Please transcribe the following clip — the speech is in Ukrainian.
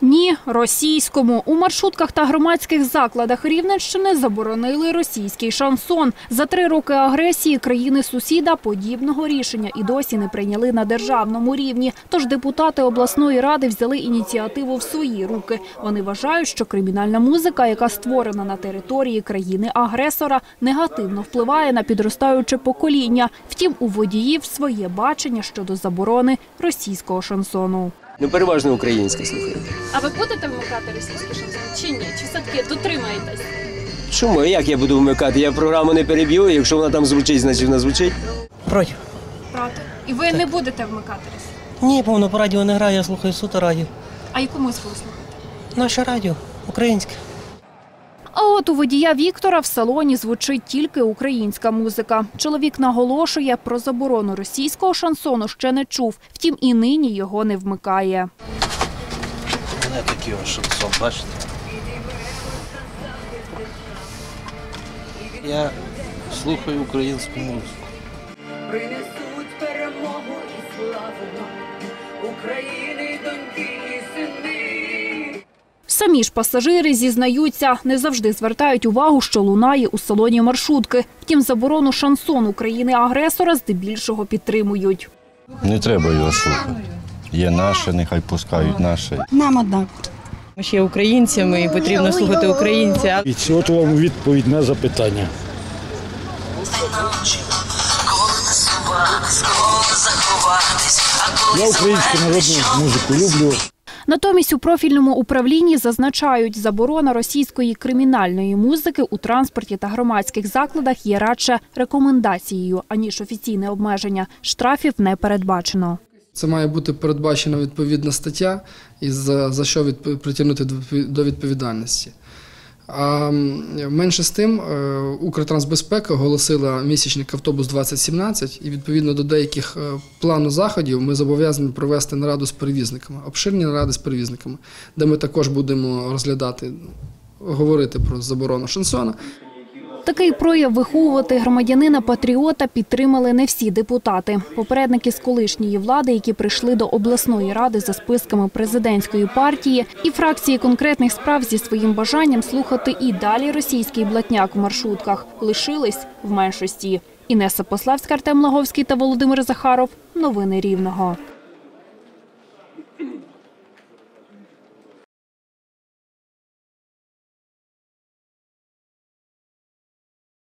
Ні, російському. У маршрутках та громадських закладах Рівненщини заборонили російський шансон. За три роки агресії країни-сусіда подібного рішення і досі не прийняли на державному рівні. Тож депутати обласної ради взяли ініціативу в свої руки. Вони вважають, що кримінальна музика, яка створена на території країни-агресора, негативно впливає на підростаюче покоління. Втім, у водіїв своє бачення щодо заборони російського шансону. Ну, переважно українське слухаю. А ви будете вмикати російський шансон чи ні? Чи все-таки дотримаєтесь? Чому? Як я буду вмикати? Я програму не переб'ю, якщо вона там звучить, значить вона звучить. Проти. Проти. І ви не будете вмикати російський? Ні, повно по радіо не граю, я слухаю суто радіо. А яку музику ви слухаєте? Наше радіо, українське. А от у водія Віктора в салоні звучить тільки українська музика. Чоловік наголошує, про заборону російського шансону ще не чув, втім і нині його не вмикає. Не такий шансон, бачите? Я слухаю українську музику. принесуть перемогу і славу України. Самі ж пасажири зізнаються, не завжди звертають увагу, що лунає у салоні маршрутки. Втім, заборону шансону країни-агресора здебільшого підтримують. Не треба його слухати. Є наше, нехай пускають наше. Нам однак. Ми ще українцями і потрібно слухати українця. І це от вам відповідь на запитання. Я українську народну музику люблю. Натомість у профільному управлінні зазначають, заборона російської кримінальної музики у транспорті та громадських закладах є радше рекомендацією, аніж офіційне обмеження. Штрафів не передбачено. Це має бути передбачена відповідна стаття, і за, за що відп- притягнути до відповідальності. А менше з тим, е, Укртрансбезпека оголосила місячник автобус 2017, і відповідно до деяких е, плану заходів ми зобов'язані провести нараду з перевізниками, обширні наради з перевізниками, де ми також будемо розглядати, говорити про заборону шансона. Такий прояв виховувати громадянина-патріота підтримали не всі депутати. Попередники з колишньої влади, які прийшли до обласної ради за списками президентської партії, і фракції конкретних справ зі своїм бажанням слухати і далі російський блатняк в маршрутках, лишились в меншості. Інеса Пославська, Артем Лаговський та Володимир Захаров. Новини Рівного.